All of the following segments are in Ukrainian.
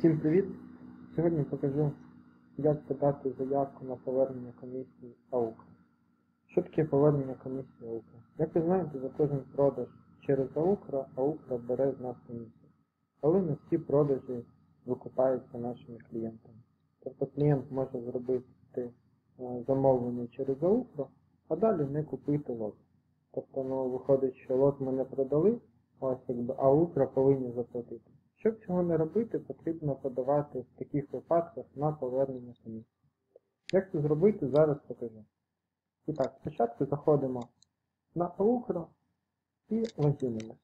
Всім привіт! Сьогодні покажу, як подати заявку на повернення комісії АУК. Що таке повернення комісії АУК? Як ви знаєте, за кожен продаж через АУКРА, АУКРА бере з нас комісію. Але не всі продажі викупаються нашими клієнтами. Тобто клієнт може зробити е, замовлення через АУКРА, а далі не купити лот. Тобто, ну, виходить, що лот ми не продали, ось якби, а УКРА повинні заплатити. Щоб цього не робити, потрібно подавати в таких випадках на повернення комісії. Як це зробити, зараз покажу. І так, спочатку заходимо на АУКРО і логінимося.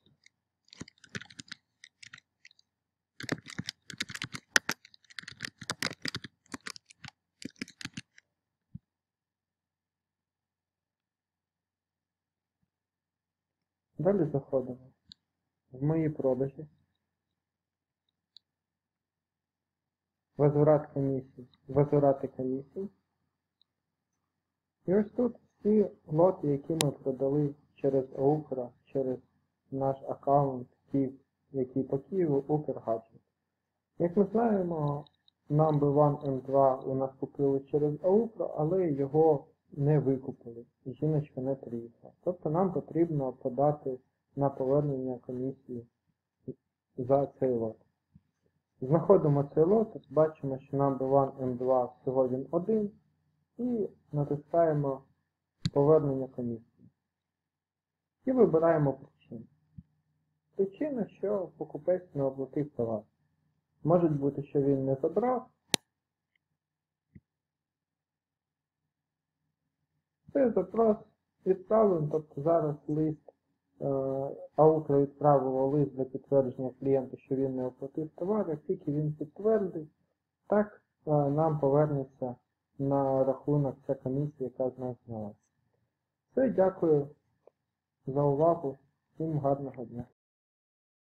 Далі заходимо в мої продажі. Возврат комісії, возврати комісії. І ось тут всі лоти, які ми продали через Укра, через наш аккаунт Київ, який по Києву Укргаджет. Як ми знаємо, Number 1 M2 у нас купили через Аукро, але його не викупили. Жіночка не приїхала. Тобто нам потрібно подати на повернення комісії за цей лот. Знаходимо цей лот, бачимо, що number 1 M2 всього він один, і натискаємо повернення комісії. І вибираємо причину. Причина, що покупець не оплатив товар. Може бути, що він не забрав. Це запрос відправлений, тобто зараз лист е, Аукра відправило лист для підтвердження клієнту, що він не оплатив товар, як тільки він підтвердить, так е, нам повернеться на рахунок ця комісія, яка з нас знялася. Все, дякую за увагу. Всім гарного дня.